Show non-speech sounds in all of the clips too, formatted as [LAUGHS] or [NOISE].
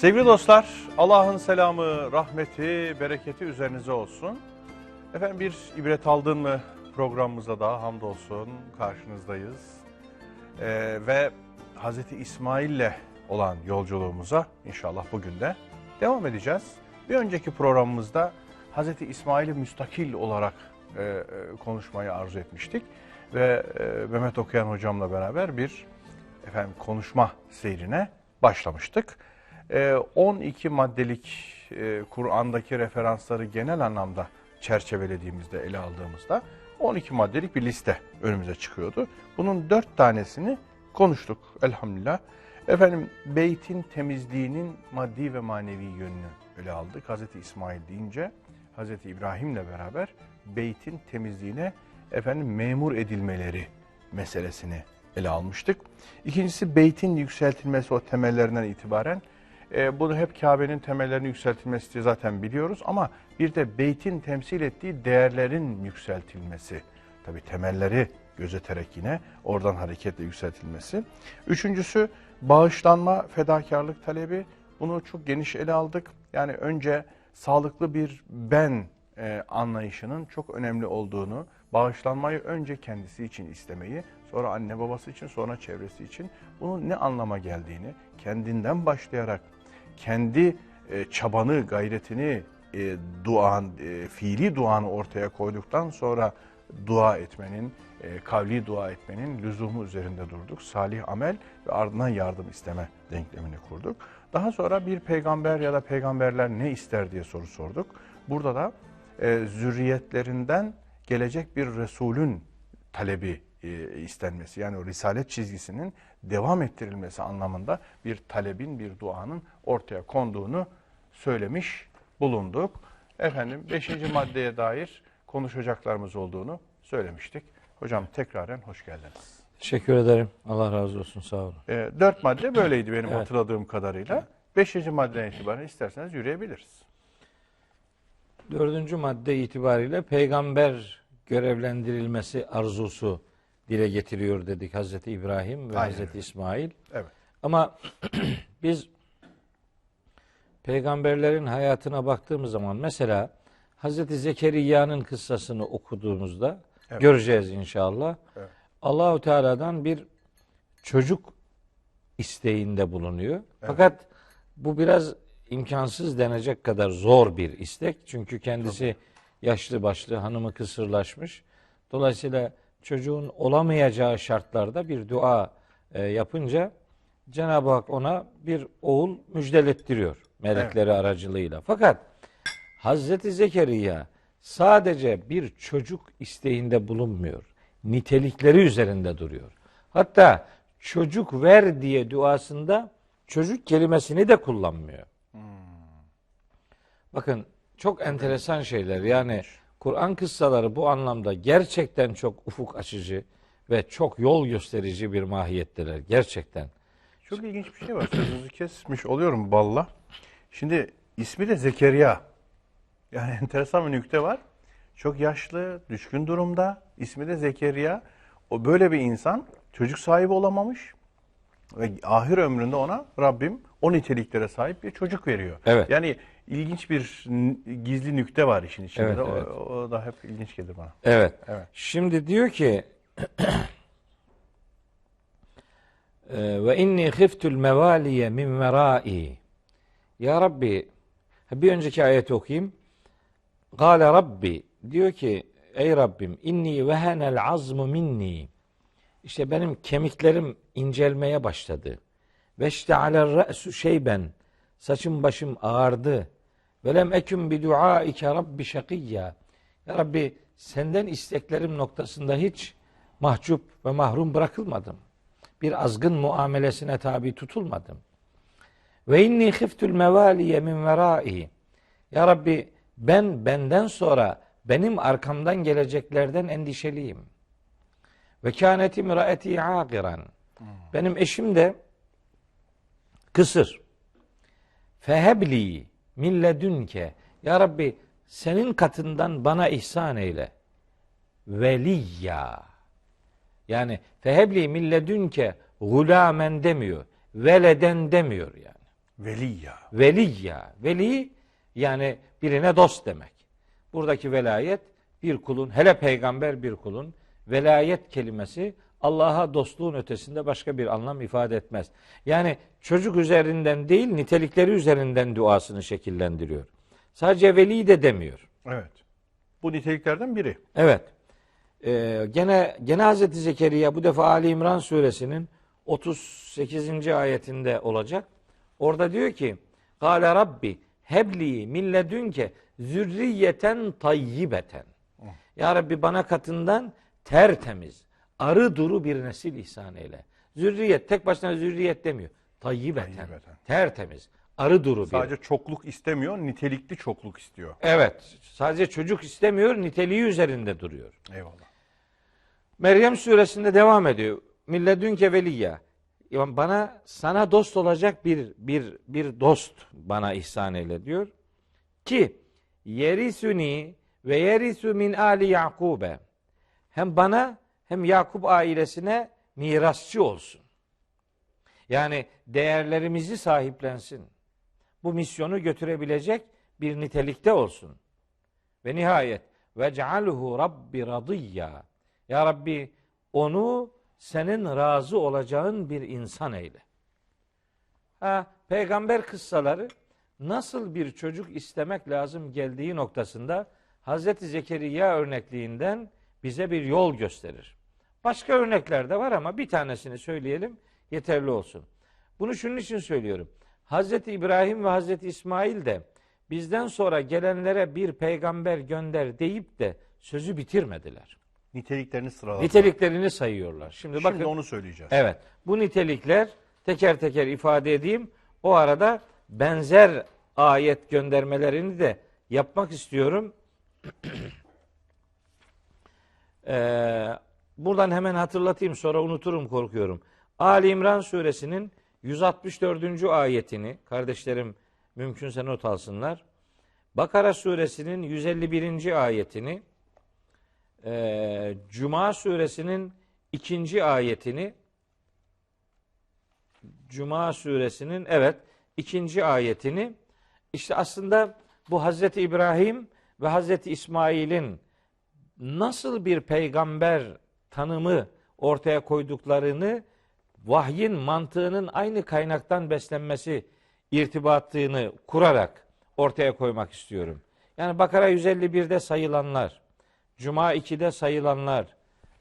Sevgili dostlar, Allah'ın selamı, rahmeti, bereketi üzerinize olsun. Efendim bir ibret aldın mı programımıza da hamdolsun karşınızdayız. Ee, ve Hazreti İsmail'le olan yolculuğumuza inşallah bugün de devam edeceğiz. Bir önceki programımızda Hazreti İsmail'i müstakil olarak e, e, konuşmayı arzu etmiştik. Ve e, Mehmet Okuyan hocamla beraber bir efendim konuşma seyrine başlamıştık. Ee, 12 maddelik e, Kur'an'daki referansları genel anlamda çerçevelediğimizde, ele aldığımızda 12 maddelik bir liste önümüze çıkıyordu. Bunun 4 tanesini konuştuk elhamdülillah. Efendim beytin temizliğinin maddi ve manevi yönünü ele aldık. Hazreti İsmail deyince Hazreti İbrahim'le beraber beytin temizliğine efendim memur edilmeleri meselesini ele almıştık. İkincisi beytin yükseltilmesi o temellerinden itibaren. E, bunu hep Kabe'nin temellerinin yükseltilmesi diye zaten biliyoruz ama bir de beytin temsil ettiği değerlerin yükseltilmesi. Tabi temelleri gözeterek yine oradan hareketle yükseltilmesi. Üçüncüsü bağışlanma, fedakarlık talebi. Bunu çok geniş ele aldık. Yani önce sağlıklı bir ben e, anlayışının çok önemli olduğunu, bağışlanmayı önce kendisi için istemeyi, sonra anne babası için, sonra çevresi için bunun ne anlama geldiğini kendinden başlayarak kendi e, çabanı, gayretini, e, duan, e, fiili duanı ortaya koyduktan sonra dua etmenin, kavli dua etmenin lüzumu üzerinde durduk. Salih amel ve ardından yardım isteme denklemini kurduk. Daha sonra bir peygamber ya da peygamberler ne ister diye soru sorduk. Burada da e, zürriyetlerinden gelecek bir Resulün talebi istenmesi yani o risalet çizgisinin devam ettirilmesi anlamında bir talebin, bir duanın ortaya konduğunu söylemiş bulunduk. Efendim beşinci maddeye dair konuşacaklarımız olduğunu söylemiştik. Hocam tekraren hoş geldiniz. Teşekkür ederim. Allah razı olsun. Sağ olun. E, dört madde böyleydi benim Evet. hatırladığım kadarıyla. Beşinci maddeden itibaren isterseniz yürüyebiliriz. Dördüncü madde itibariyle peygamber görevlendirilmesi arzusu dile getiriyor dedik Hazreti İbrahim ve Aynen Hazreti. İsmail. Evet. Ama [CLEARS THROAT] biz peygamberlerin hayatına baktığımız zaman mesela Hazreti Zekeriya'nın kıssasını okuduğumuzda Evet. göreceğiz inşallah. Evet. Allahu Teala'dan bir çocuk isteğinde bulunuyor. Fakat bu biraz imkansız denecek kadar zor bir istek. Çünkü kendisi yaşlı başlı, hanımı kısırlaşmış. Dolayısıyla çocuğun olamayacağı şartlarda bir dua e, yapınca Cenab-ı Hak ona bir oğul müjdelettiriyor melekleri aracılığıyla. Fakat Hazreti Zekeriya sadece bir çocuk isteğinde bulunmuyor. Nitelikleri üzerinde duruyor. Hatta çocuk ver diye duasında çocuk kelimesini de kullanmıyor. Bakın çok enteresan şeyler. Yani Kur'an kıssaları bu anlamda gerçekten çok ufuk açıcı ve çok yol gösterici bir mahiyetteler. Gerçekten. Çok ilginç bir şey var. Sözünüzü kesmiş oluyorum balla. Şimdi ismi de Zekeriya. Yani [LAUGHS] enteresan bir nükte var. Çok yaşlı, düşkün durumda. İsmi de Zekeriya. O böyle bir insan çocuk sahibi olamamış. Ve ahir ömründe ona Rabbim o niteliklere sahip bir çocuk veriyor. Evet. Yani ilginç bir gizli nükte var işin içinde. Evet. O- evet. O, da hep ilginç gelir bana. Evet. Evet. Şimdi diyor ki [CLEARS THROAT] e, ve inni khiftul mevaliye min verai. Ya Rabbi bir önceki ayeti okuyayım. Gale Rabbi diyor ki ey Rabbim inni vehenel azmu minni. İşte benim kemiklerim incelmeye başladı. Ve işte aler re'su şeyben. Saçım başım ağardı. Ve lem eküm bi duaike rabbi şakiyya. Ya Rabbi senden isteklerim noktasında hiç mahcup ve mahrum bırakılmadım. Bir azgın muamelesine tabi tutulmadım. Ve inni khiftul mevaliye min verai. Ya Rabbi ben benden sonra benim arkamdan geleceklerden endişeliyim. Ve kâneti miraeti agiran. Benim eşim de kısır. Fehebli min ledünke. Ya Rabbi senin katından bana ihsan eyle. Veliyya. Yani fehebli min ledünke gulamen demiyor. Veleden demiyor yani. Veliyya. Veliyya. Veli yani birine dost demek. Buradaki velayet bir kulun, hele peygamber bir kulun velayet kelimesi Allah'a dostluğun ötesinde başka bir anlam ifade etmez. Yani çocuk üzerinden değil nitelikleri üzerinden duasını şekillendiriyor. Sadece veli de demiyor. Evet. Bu niteliklerden biri. Evet. Ee, gene gene Hazreti Zekeriya bu defa Ali İmran suresinin 38. ayetinde olacak. Orada diyor ki: "Kâle Rabbi hebli min ledünke zürriyeten tayyibeten." Ya Rabbi bana katından tertemiz, arı duru bir nesil ihsan eyle. Zürriyet tek başına zürriyet demiyor. Tayyibeten. Tayyibeten. Tertemiz, arı duru bir. Sadece çokluk istemiyor, nitelikli çokluk istiyor. Evet. Sadece çocuk istemiyor, niteliği üzerinde duruyor. Eyvallah. Meryem suresinde devam ediyor. Milledünke veliyya. Yani bana sana dost olacak bir bir bir dost bana ihsan eyle diyor. Ki yerisuni ve yerisu min ali Yakube. Hem bana hem Yakup ailesine mirasçı olsun. Yani değerlerimizi sahiplensin. Bu misyonu götürebilecek bir nitelikte olsun. Ve nihayet ve cealhu rabbi radiyya. Ya Rabbi onu senin razı olacağın bir insan eyle. Ha, peygamber kıssaları nasıl bir çocuk istemek lazım geldiği noktasında Hazreti Zekeriya örnekliğinden bize bir yol gösterir. Başka örnekler de var ama bir tanesini söyleyelim yeterli olsun. Bunu şunun için söylüyorum. Hazreti İbrahim ve Hazreti İsmail de bizden sonra gelenlere bir peygamber gönder deyip de sözü bitirmediler. Niteliklerini sıraladı. Niteliklerini sayıyorlar. Şimdi, Şimdi bakın onu söyleyeceğiz. Evet. Bu nitelikler teker teker ifade edeyim. O arada benzer ayet göndermelerini de yapmak istiyorum. [CLEARS THROAT] Ee, buradan hemen hatırlatayım sonra unuturum korkuyorum. Ali İmran suresinin 164. ayetini kardeşlerim mümkünse not alsınlar. Bakara suresinin 151. ayetini e, Cuma suresinin ikinci ayetini Cuma suresinin evet ikinci ayetini işte aslında bu Hazreti İbrahim ve Hazreti İsmail'in nasıl bir peygamber tanımı ortaya koyduklarını vahyin mantığının aynı kaynaktan beslenmesi irtibatını kurarak ortaya koymak istiyorum. Yani Bakara 151'de sayılanlar, Cuma 2'de sayılanlar,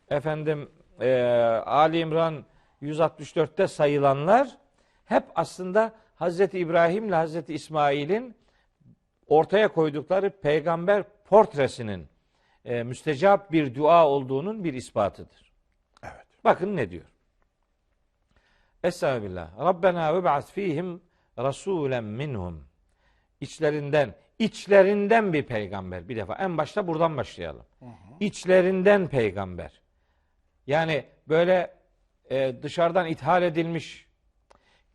efendim e, Ali İmran 164'te sayılanlar hep aslında Hazreti İbrahim ile Hazreti İsmail'in ortaya koydukları peygamber portresinin e, müstecap bir dua olduğunun bir ispatıdır. Evet. Bakın ne diyor. Estağfirullah. Rabbena ve ba'at fihim rasulen minhum. İçlerinden, içlerinden bir peygamber. Bir defa en başta buradan başlayalım. İçlerinden peygamber. Yani böyle e, dışarıdan ithal edilmiş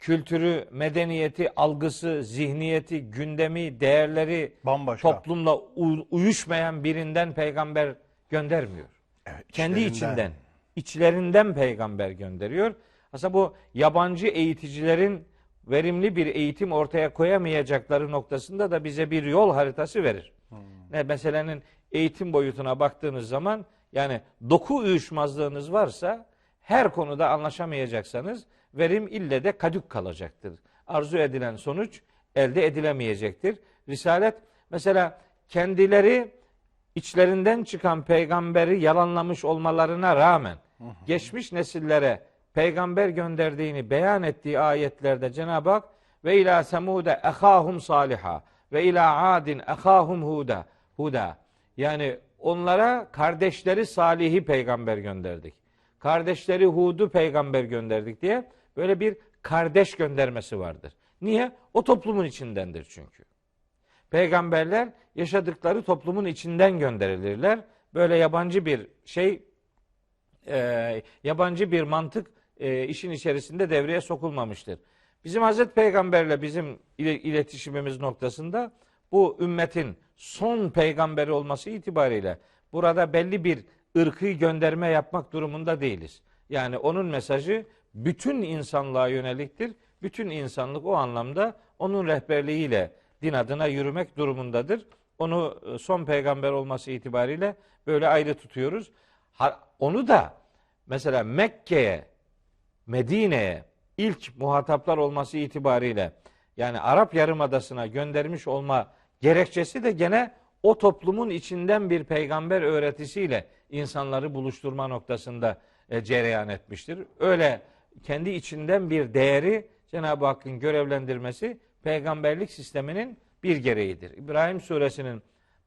kültürü, medeniyeti, algısı, zihniyeti, gündemi, değerleri Bambaşka. toplumla uyuşmayan birinden peygamber göndermiyor. Evet, Kendi içlerinden. içinden, içlerinden peygamber gönderiyor. Aslında bu yabancı eğiticilerin verimli bir eğitim ortaya koyamayacakları noktasında da bize bir yol haritası verir. Ne meselenin eğitim boyutuna baktığınız zaman yani doku uyuşmazlığınız varsa her konuda anlaşamayacaksanız verim ille de kadük kalacaktır. Arzu edilen sonuç elde edilemeyecektir. Risalet mesela kendileri içlerinden çıkan peygamberi yalanlamış olmalarına rağmen geçmiş nesillere peygamber gönderdiğini beyan ettiği ayetlerde Cenab-ı Hak ve ila semude ehahum saliha ve ila adin ehahum huda huda yani onlara kardeşleri Salih'i peygamber gönderdik. Kardeşleri Hud'u peygamber gönderdik diye böyle bir kardeş göndermesi vardır. Niye? O toplumun içindendir çünkü. Peygamberler yaşadıkları toplumun içinden gönderilirler. Böyle yabancı bir şey, e, yabancı bir mantık e, işin içerisinde devreye sokulmamıştır. Bizim Hazreti Peygamberle bizim ile- iletişimimiz noktasında bu ümmetin son peygamberi olması itibariyle burada belli bir ırkı gönderme yapmak durumunda değiliz. Yani onun mesajı bütün insanlığa yöneliktir. Bütün insanlık o anlamda onun rehberliğiyle din adına yürümek durumundadır. Onu e, son peygamber olması itibariyle böyle ayrı tutuyoruz. Onu da mesela Mekke'ye, Medine'ye ilk muhataplar olması itibariyle yani Arap Yarımadası'na göndermiş olma gerekçesi de gene o toplumun içinden bir peygamber öğretisiyle insanları buluşturma noktasında e, cereyan etmiştir. Öyle kendi içinden bir değeri Cenab-ı Hakk'ın görevlendirmesi peygamberlik sisteminin bir gereğidir. İbrahim suresinin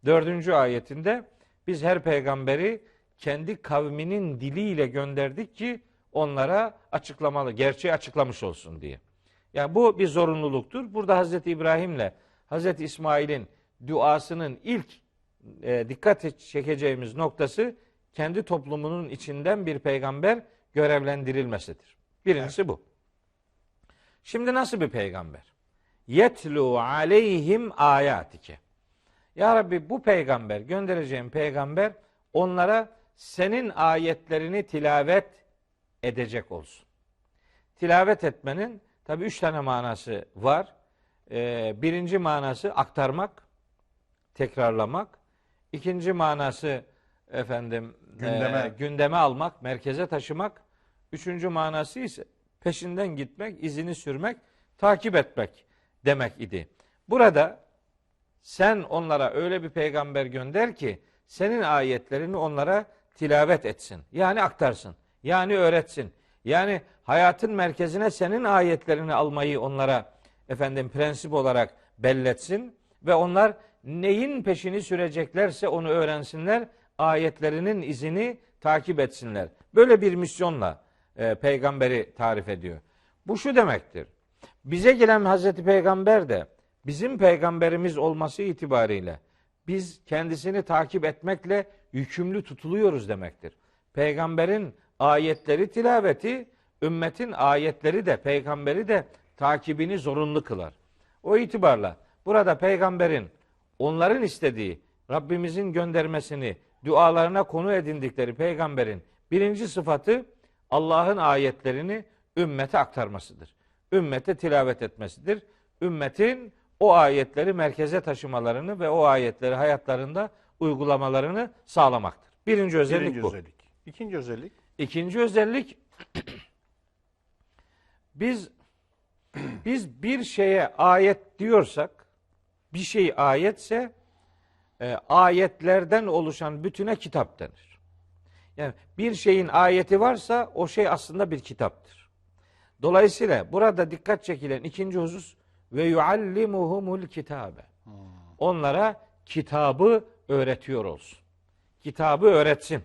dördüncü ayetinde biz her peygamberi kendi kavminin diliyle gönderdik ki onlara açıklamalı, gerçeği açıklamış olsun diye. Yani bu bir zorunluluktur. Burada Hazreti İbrahim'le Hazreti İsmail'in duasının ilk e, dikkat çekeceğimiz noktası kendi toplumunun içinden bir peygamber görevlendirilmesidir. Birincisi bu. Şimdi nasıl bir peygamber? Yetlu aleyhim ayatike. Ya Rabbi bu peygamber, göndereceğim peygamber onlara senin ayetlerini tilavet edecek olsun. Tilavet etmenin tabi üç tane manası var. Ee, birinci manası aktarmak, tekrarlamak. İkinci manası efendim Gündeme. e, gündeme almak, merkeze taşımak. Üçüncü manası ise peşinden gitmek, izini sürmek, takip etmek demek idi. Burada sen onlara öyle bir peygamber gönder ki senin ayetlerini onlara tilavet etsin. Yani aktarsın. Yani öğretsin. Yani hayatın merkezine senin ayetlerini almayı onlara efendim prensip olarak belletsin ve onlar neyin peşini süreceklerse onu öğrensinler, ayetlerinin izini takip etsinler. Böyle bir misyonla e, peygamberi tarif ediyor. Bu şu demektir. Bize gelen Hazreti Peygamber de bizim peygamberimiz olması itibariyle biz kendisini takip etmekle yükümlü tutuluyoruz demektir. Peygamberin ayetleri tilaveti, ümmetin ayetleri de peygamberi de takibini zorunlu kılar. O itibarla burada peygamberin onların istediği Rabbimizin göndermesini dualarına konu edindikleri peygamberin birinci sıfatı Allah'ın ayetlerini ümmete aktarmasıdır. Ümmete tilavet etmesidir. Ümmetin o ayetleri merkeze taşımalarını ve o ayetleri hayatlarında uygulamalarını sağlamaktır. Birinci özellik Birinci bu. özellik. İkinci özellik. İkinci özellik [CLEARS THROAT] biz [CLEARS THROAT] biz bir şeye ayet diyorsak bir şey ayetse e, ayetlerden oluşan bütüne kitap denir. Yani bir şeyin ayeti varsa o şey aslında bir kitaptır. Dolayısıyla burada dikkat çekilen ikinci husus ve yuallimuhumul kitabe. Onlara kitabı öğretiyor olsun. Kitabı öğretsin.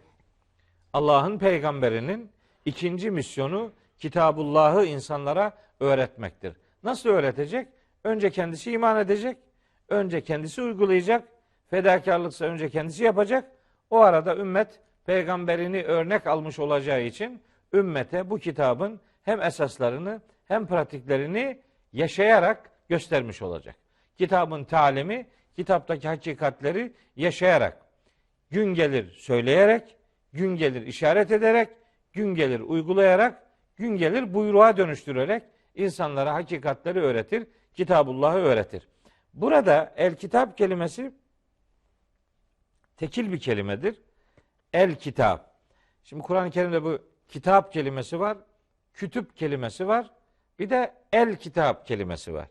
Allah'ın peygamberinin ikinci misyonu Kitabullah'ı insanlara öğretmektir. Nasıl öğretecek? Önce kendisi iman edecek, önce kendisi uygulayacak, fedakarlıksa önce kendisi yapacak. O arada ümmet peygamberini örnek almış olacağı için ümmete bu kitabın hem esaslarını hem pratiklerini yaşayarak göstermiş olacak. Kitabın talimi, kitaptaki hakikatleri yaşayarak, gün gelir söyleyerek, gün gelir işaret ederek, gün gelir uygulayarak, gün gelir buyruğa dönüştürerek insanlara hakikatleri öğretir, Kitabullah'ı öğretir. Burada el kitap kelimesi tekil bir kelimedir. El kitap. Şimdi Kur'an-ı Kerim'de bu kitap kelimesi var, kütüp kelimesi var, bir de el kitap kelimesi var.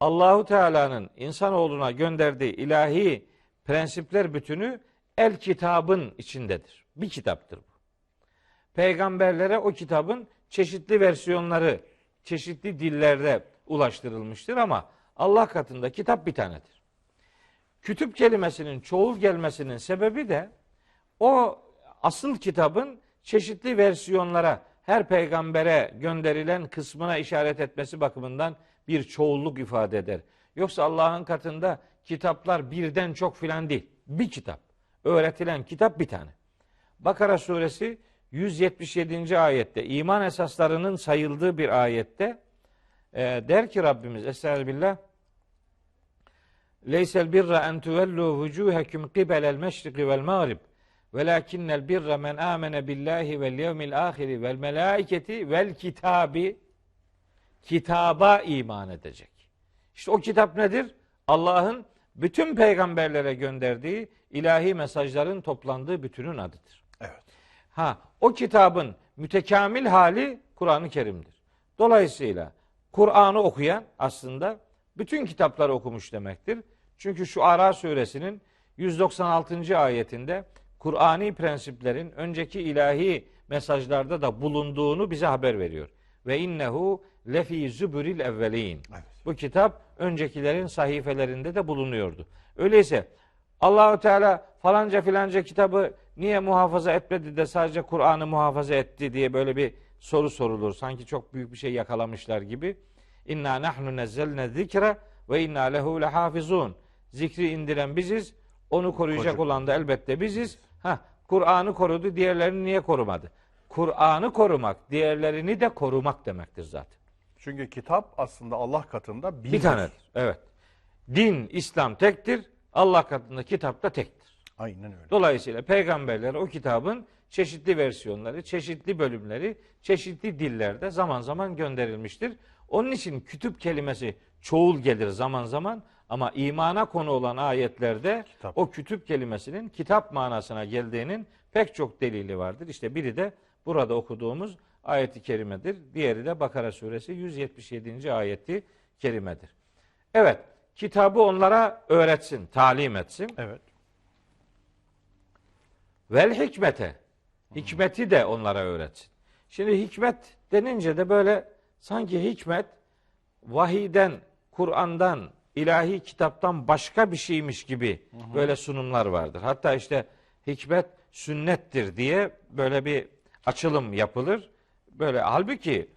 Allahu Teala'nın insanoğluna gönderdiği ilahi prensipler bütünü el kitabın içindedir. Bir kitaptır bu. Peygamberlere o kitabın çeşitli versiyonları, çeşitli dillerde ulaştırılmıştır ama Allah katında kitap bir tanedir. Kütüp kelimesinin çoğul gelmesinin sebebi de o asıl kitabın çeşitli versiyonlara, her peygambere gönderilen kısmına işaret etmesi bakımından bir çoğulluk ifade eder. Yoksa Allah'ın katında kitaplar birden çok filan değil. Bir kitap. Öğretilen kitap bir tane. Bakara suresi 177. ayette iman esaslarının sayıldığı bir ayette e, der ki Rabbimiz Estağfirullah Leysel birra en tuvellu vucuhekum qibelel meşriki vel mağrib velakinnel birra men amene billahi vel yevmil ahiri vel melaiketi vel kitabi kitaba iman edecek. İşte o kitap nedir? Allah'ın bütün peygamberlere gönderdiği ilahi mesajların toplandığı bütünün adıdır. Evet. Ha, o kitabın mütekamil hali Kur'an-ı Kerim'dir. Dolayısıyla Kur'an'ı okuyan aslında bütün kitapları okumuş demektir. Çünkü şu Ara suresinin 196. ayetinde Kur'ani prensiplerin önceki ilahi mesajlarda da bulunduğunu bize haber veriyor. Ve innehu lefi zübüril evvelin. Evet. Bu kitap öncekilerin sahifelerinde de bulunuyordu. Öyleyse Allahu Teala falanca filanca kitabı niye muhafaza etmedi de sadece Kur'an'ı muhafaza etti diye böyle bir soru sorulur. Sanki çok büyük bir şey yakalamışlar gibi. İnna nahnu nezzelne zikre ve inna lehu lehafizun. Zikri indiren biziz. Onu koruyacak Koruyacak. olan da elbette biziz. Ha Kur'an'ı korudu, diğerlerini niye korumadı? Kur'an'ı korumak, diğerlerini de korumak demektir zaten. Çünkü kitap aslında Allah katında bir, Bir tanedir. Evet. Din, İslam tektir. Allah katında kitap da tektir. Aynen öyle. Dolayısıyla peygamberler o kitabın çeşitli versiyonları, çeşitli bölümleri, çeşitli dillerde zaman zaman gönderilmiştir. Onun için kütüp kelimesi çoğul gelir zaman zaman ama imana konu olan ayetlerde Kitap. o kütüp kelimesinin kitap manasına geldiğinin pek çok delili vardır. İşte biri de burada okuduğumuz ayeti kerimedir. Diğeri de Bakara suresi 177. ayeti kerimedir. Evet, kitabı onlara öğretsin, talim etsin. Evet. Vel hikmete. Hikmeti de onlara öğretsin. Şimdi hikmet denince de böyle sanki hikmet vahiden, Kur'an'dan, ilahi kitaptan başka bir şeymiş gibi böyle sunumlar vardır. Hatta işte hikmet sünnettir diye böyle bir açılım yapılır. Böyle halbuki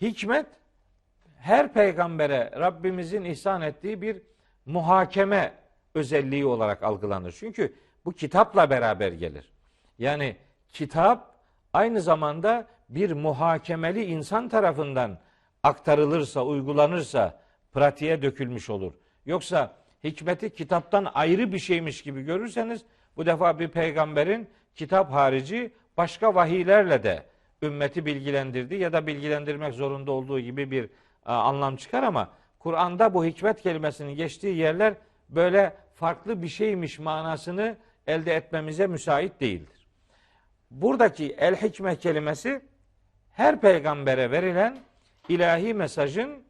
hikmet her peygambere Rabbimizin ihsan ettiği bir muhakeme özelliği olarak algılanır. Çünkü bu kitapla beraber gelir. Yani kitap aynı zamanda bir muhakemeli insan tarafından aktarılırsa, uygulanırsa pratiğe dökülmüş olur. Yoksa hikmeti kitaptan ayrı bir şeymiş gibi görürseniz bu defa bir peygamberin kitap harici başka vahiylerle de ümmeti bilgilendirdi ya da bilgilendirmek zorunda olduğu gibi bir a, anlam çıkar ama Kur'an'da bu hikmet kelimesinin geçtiği yerler böyle farklı bir şeymiş manasını elde etmemize müsait değildir. Buradaki el hikme kelimesi her peygambere verilen ilahi mesajın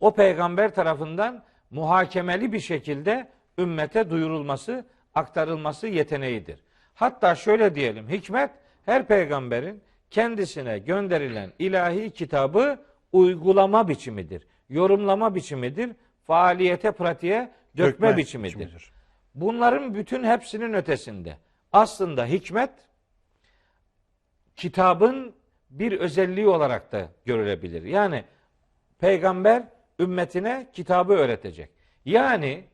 o peygamber tarafından muhakemeli bir şekilde ümmete duyurulması, aktarılması yeteneğidir. Hatta şöyle diyelim, hikmet her peygamberin kendisine gönderilen ilahi kitabı uygulama biçimidir, yorumlama biçimidir, faaliyete, pratiğe dökme, biçimidir. Bunların bütün hepsinin ötesinde aslında hikmet kitabın bir özelliği olarak da görülebilir. Yani peygamber ümmetine kitabı öğretecek. Yani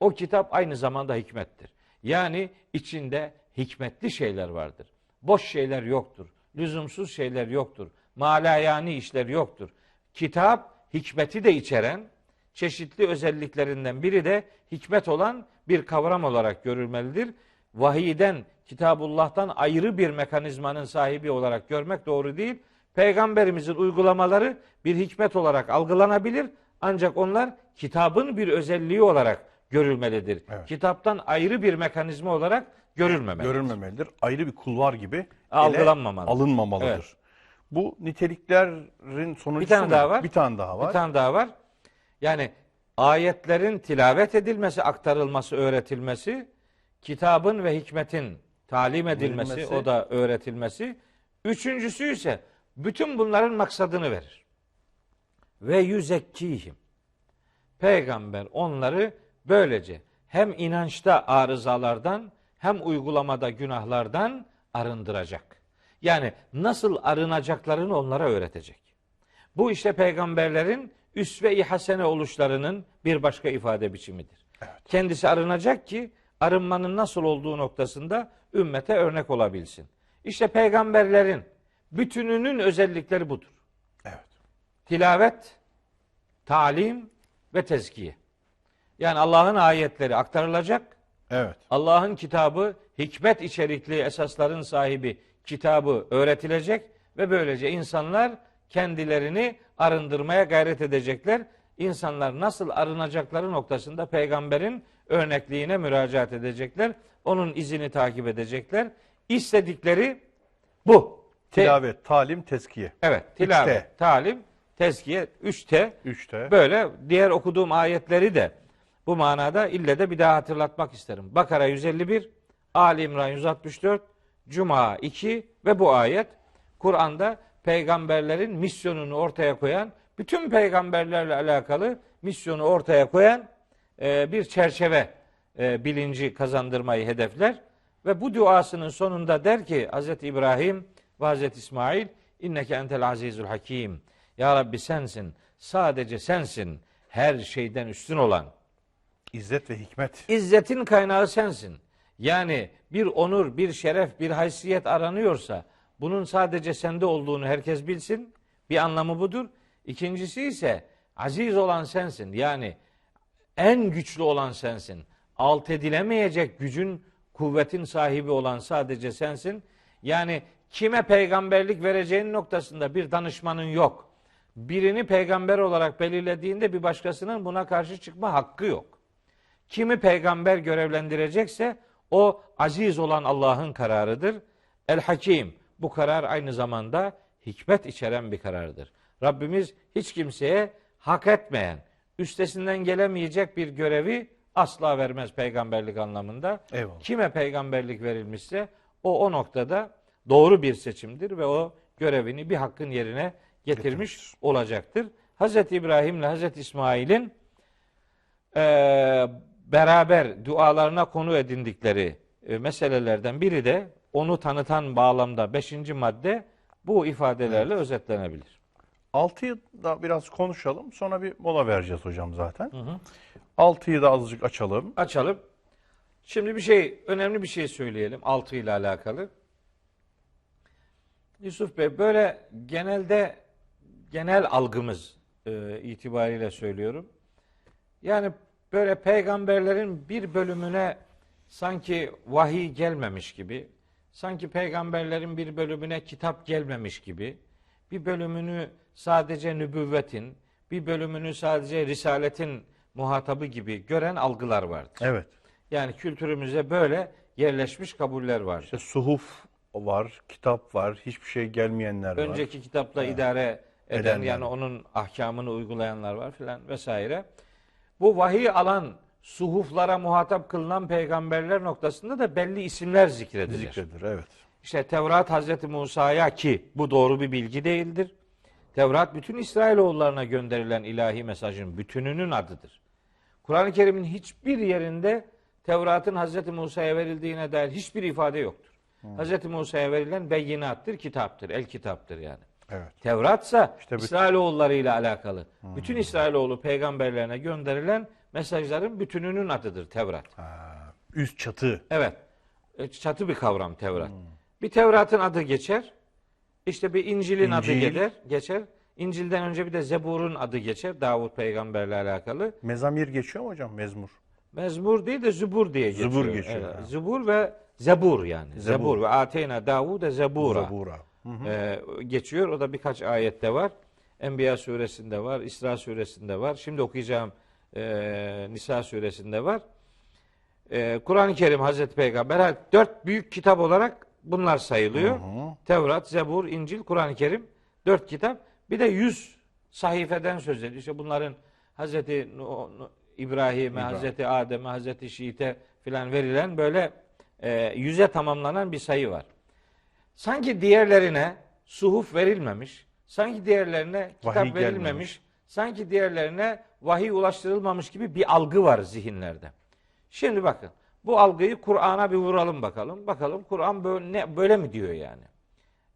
o kitap aynı zamanda hikmettir. Yani içinde hikmetli şeyler vardır. Boş şeyler yoktur. Lüzumsuz şeyler yoktur. Malayani işler yoktur. Kitap hikmeti de içeren çeşitli özelliklerinden biri de hikmet olan bir kavram olarak görülmelidir. Vahiyden, Kitabullah'tan ayrı bir mekanizmanın sahibi olarak görmek doğru değil. Peygamberimizin uygulamaları bir hikmet olarak algılanabilir. Ancak onlar kitabın bir özelliği olarak görülmelidir. Evet. Kitaptan ayrı bir mekanizma olarak görülmemelidir. Görülmemelidir. Ayrı bir kulvar gibi ele Algılanmamalı. alınmamalıdır. Evet. Bu niteliklerin sonuncusu Bir tane mu? daha var. Bir tane daha var. Bir tane daha var. Yani ayetlerin tilavet edilmesi, aktarılması, öğretilmesi, kitabın ve hikmetin talim edilmesi, Verilmesi. o da öğretilmesi. Üçüncüsü ise bütün bunların maksadını verir. Ve yüzekkihim. Peygamber onları böylece hem inançta arızalardan hem uygulamada günahlardan arındıracak. Yani nasıl arınacaklarını onlara öğretecek. Bu işte peygamberlerin üsve-i hasene oluşlarının bir başka ifade biçimidir. Kendisi arınacak ki arınmanın nasıl olduğu noktasında ümmete örnek olabilsin. İşte peygamberlerin bütününün özellikleri budur. Tilavet, talim ve tezkiye. Yani Allah'ın ayetleri aktarılacak. Evet. Allah'ın kitabı hikmet içerikli esasların sahibi kitabı öğretilecek ve böylece insanlar kendilerini arındırmaya gayret edecekler. insanlar nasıl arınacakları noktasında peygamberin örnekliğine müracaat edecekler. Onun izini takip edecekler. İstedikleri bu. Tilavet, talim, teskiye. evet, tilavet, talim, tezkiye, 3T. Üçte. Böyle diğer okuduğum ayetleri de bu manada ille de bir daha hatırlatmak isterim. Bakara 151, Ali İmran 164, Cuma 2 ve bu ayet Kur'an'da peygamberlerin misyonunu ortaya koyan, bütün peygamberlerle alakalı misyonu ortaya koyan e, bir çerçeve e, bilinci kazandırmayı hedefler. Ve bu duasının sonunda der ki Hz. İbrahim ve Hz. İsmail inneke entel azizul hakim. Ya Rabbi sensin, sadece sensin her şeyden üstün olan. İzzet ve hikmet. İzzetin kaynağı sensin. Yani bir onur, bir şeref, bir haysiyet aranıyorsa bunun sadece sende olduğunu herkes bilsin. Bir anlamı budur. İkincisi ise aziz olan sensin. Yani en güçlü olan sensin. Alt edilemeyecek gücün, kuvvetin sahibi olan sadece sensin. Yani kime peygamberlik vereceğin noktasında bir danışmanın yok. Birini peygamber olarak belirlediğinde bir başkasının buna karşı çıkma hakkı yok. Kimi peygamber görevlendirecekse o aziz olan Allah'ın kararıdır. El Hakim bu karar aynı zamanda hikmet içeren bir karardır. Rabbimiz hiç kimseye hak etmeyen, üstesinden gelemeyecek bir görevi asla vermez peygamberlik anlamında. Eyvallah. Kime peygamberlik verilmişse o o noktada doğru bir seçimdir ve o görevini bir hakkın yerine getirmiş olacaktır. Hazreti İbrahim ile Hazreti İsmail'in eee, beraber dualarına konu edindikleri e, meselelerden biri de onu tanıtan bağlamda beşinci madde bu ifadelerle özetlenebilir. Altıyı da biraz konuşalım. Sonra bir mola vereceğiz hocam zaten. Altıyı da azıcık açalım. Açalım. Şimdi bir şey, önemli bir şey söyleyelim altı ile alakalı. Yusuf Bey böyle genelde genel algımız e, itibariyle söylüyorum. Yani böyle peygamberlerin bir bölümüne sanki vahiy gelmemiş gibi, sanki peygamberlerin bir bölümüne kitap gelmemiş gibi, bir bölümünü sadece nübüvvetin, bir bölümünü sadece risaletin muhatabı gibi gören algılar vardır. Evet. Yani kültürümüze böyle yerleşmiş kabuller var. İşte suhuf var, kitap var, hiçbir şey gelmeyenler var. Önceki kitapla idare eden Edenler. yani onun ahkamını uygulayanlar var filan vesaire. Bu vahiy alan suhuflara muhatap kılınan peygamberler noktasında da belli isimler zikredilir. Zikredir, evet. İşte Tevrat Hazreti Musa'ya ki bu doğru bir bilgi değildir. Tevrat bütün İsrailoğullarına gönderilen ilahi mesajın bütününün adıdır. Kur'an-ı Kerim'in hiçbir yerinde Tevrat'ın Hazreti Musa'ya verildiğine dair hiçbir ifade yoktur. Hazreti Musa'ya verilen beyinattır, kitaptır, el kitaptır yani. Evet. Tevratsa İşte bütün- İsrailoğulları ile alakalı. Bütün İsrailoğlu peygamberlerine gönderilen mesajların bütününün adıdır Tevrat. Ha, üst çatı. Evet. E, Çatı bir kavram Tevrat. Bir Tevrat'ın adı geçer. İşte bir İncil'in adı İncil. geçer. geçer. İncil'den önce bir de Zebur'un adı geçer. Davut peygamberle alakalı. Mezamir geçiyor mu hocam? Mezmur. Mezmur değil de Zubur diye geçiyor. Zubur geçiyor, ha. Zubur ve Zebur yani. Zebur, Zebur. ve Ateyna Davud'e Zebura. Zabura. Ee, geçiyor. O da birkaç ayette var. Enbiya suresinde var, İsra suresinde var. Şimdi okuyacağım e, Nisa suresinde var. E, Kur'an-ı Kerim Hazreti Peygamber dört büyük kitap olarak bunlar sayılıyor. Tevrat, Zebur, İncil, Kur'an-ı Kerim dört kitap. Bir de yüz sayfeden söz ediyor. İşte bunların Hazreti İbrahim'e, Hazreti Adem'e, Hazreti Şiit'e filan verilen böyle e, yüze tamamlanan bir sayı var. Sanki diğerlerine suhuf verilmemiş, sanki diğerlerine kitap Vahiy verilmemiş, gelmemiş. sanki diğerlerine vahiy ulaştırılmamış gibi bir algı var zihinlerde. Şimdi bakın, bu algıyı Kur'an'a bir vuralım bakalım. Bakalım Kur'an böyle, böyle mi diyor yani?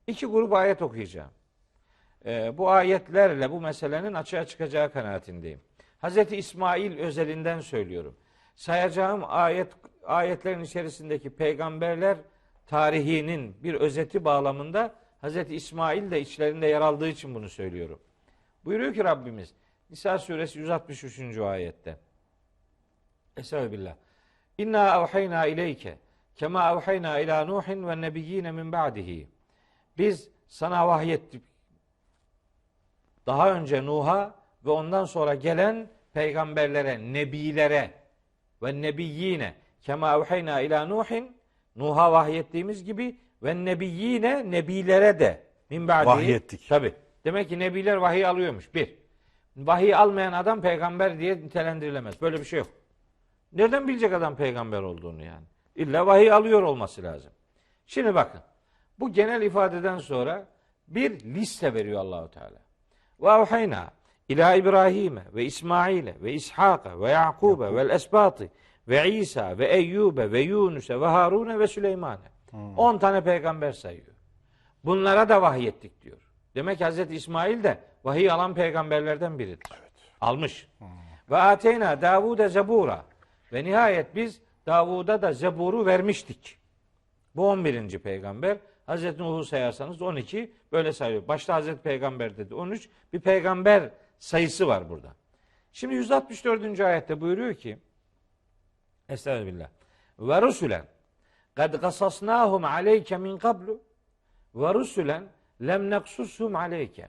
İki grup ayet okuyacağım. Ee, bu ayetlerle bu meselenin açığa çıkacağı kanaatindeyim. Hazreti İsmail özelinden söylüyorum. Sayacağım ayet ayetlerin içerisindeki peygamberler tarihinin bir özeti bağlamında Hazreti İsmail de içlerinde yer aldığı için bunu söylüyorum. Buyuruyor ki Rabbimiz Nisa suresi 163. ayette. Estağfirullah. İnna evhayna ileyke kema evhayna ila Nuhin ve nebiyyine min ba'dihi. Biz sana vahyettik. Daha önce Nuh'a ve ondan sonra gelen peygamberlere, nebilere ve nebiyyine kema evheyna ila Nuhin Nuh'a vahyettiğimiz gibi ve nebiyyine nebilere de min ba'di Vahyettik. Tabi. Demek ki nebiler vahiy alıyormuş. Bir. Vahiy almayan adam peygamber diye nitelendirilemez. Böyle bir şey yok. Nereden bilecek adam peygamber olduğunu yani? İlla vahiy alıyor olması lazım. Şimdi bakın. Bu genel ifadeden sonra bir liste veriyor Allahu Teala. Ve evhayna ila İbrahim'e ve İsmail'e ve İshak'a ve Yakub'e ve esbatı ve İsa ve Eyyub'e ve Yunus'e ve Harun'e ve Süleyman'e. 10 tane peygamber sayıyor. Bunlara da vahyettik diyor. Demek Hazreti İsmail de vahiy alan peygamberlerden biridir. Almış. Ve ateyna Davud'e zebura. Ve nihayet biz Davud'a da zeburu vermiştik. Bu 11. peygamber. Hazreti Nuh'u sayarsanız 12 böyle sayıyor. Başta Hazreti Peygamber dedi 13. Bir peygamber sayısı var burada. Şimdi 164. ayette buyuruyor ki Estağfirullah. Ve rusulen kad gasasnahum aleyke min kablu ve rusulen lem neksushum aleyke.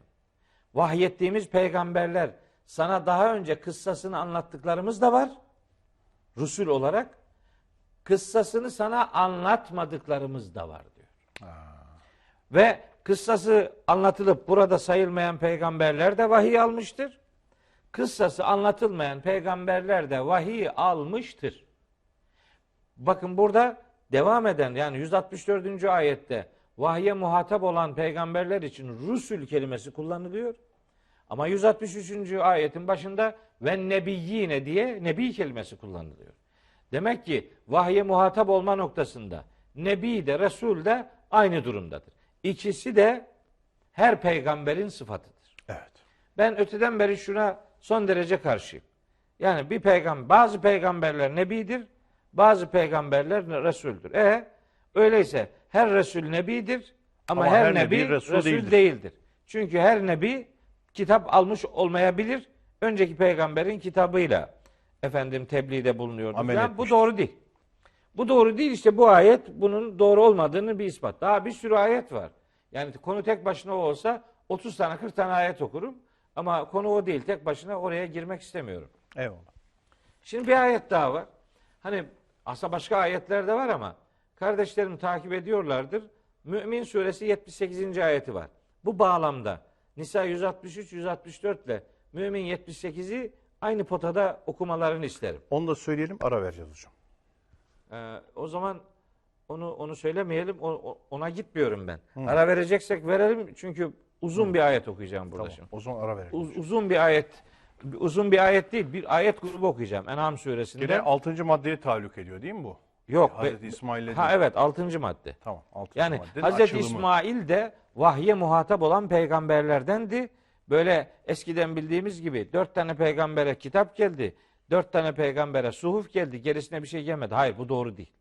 Vahyettiğimiz peygamberler sana daha önce kıssasını anlattıklarımız da var. Rusul olarak kıssasını sana anlatmadıklarımız da var diyor. Ve kıssası anlatılıp burada sayılmayan peygamberler de vahiy almıştır. Kıssası anlatılmayan peygamberler de vahiy almıştır. Bakın burada devam eden yani 164. ayette vahye muhatap olan peygamberler için Rusul kelimesi kullanılıyor. Ama 163. ayetin başında ve nebiyyine diye nebi kelimesi kullanılıyor. Demek ki vahye muhatap olma noktasında nebi de resul de aynı durumdadır. İkisi de her peygamberin sıfatıdır. Evet. Ben öteden beri şuna son derece karşıyım. Yani bir peygamber, bazı peygamberler nebidir, bazı peygamberler resuldür. E öyleyse her resul nebidir ama, Ama her, her nebi, nebi resul resul, değildir. değildir. Çünkü her nebi kitap almış olmayabilir. Önceki peygamberin kitabıyla efendim tebliğde bulunuyordu. Amel falan. Bu doğru değil. Bu doğru değil işte bu ayet bunun doğru olmadığını bir ispat. Daha bir sürü ayet var. Yani konu tek başına o olsa 30 tane 40 tane ayet okurum. Ama konu o değil. Tek başına oraya girmek istemiyorum. Eyvallah. Şimdi bir ayet daha var. Hani aslında başka ayetler de var ama kardeşlerim takip ediyorlardır. Mümin suresi 78. ayeti var. Bu bağlamda Nisa 163 164 ile Mümin 78'i aynı potada okumalarını isterim. Onu da söyleyelim ara vereceğiz hocam. Ee, o zaman onu onu söylemeyelim. O- ona gitmiyorum ben. Ara vereceksek verelim çünkü uzun bir ayet okuyacağım burada Tamam. şimdi. O zaman ara verelim. Uz- uzun bir ayet uzun bir ayet değil, bir ayet grubu okuyacağım En'am suresinde. Yine 6. maddeye taluk ediyor değil mi bu? Yok. Hazreti İsmail'le Ha evet 6. madde. Tamam. 6. Yani Hazreti açılımı. İsmail de vahye muhatap olan peygamberlerdendi. Böyle eskiden bildiğimiz gibi dört tane peygambere kitap geldi. Dört tane peygambere suhuf geldi. Gerisine bir şey gelmedi. Hayır bu doğru değil.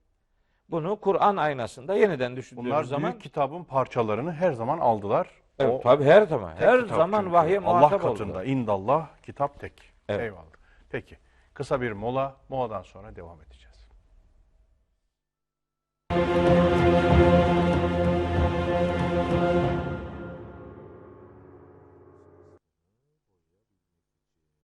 Bunu Kur'an aynasında yeniden düşündüğümüz Bunlar zaman büyük kitabın parçalarını her zaman aldılar. Evet, O tabii her zaman her zaman vahye Allah muhatap katında oldular. indallah kitap tek. Evet. Eyvallah. Peki. Kısa bir mola. Moladan sonra devam edeceğiz.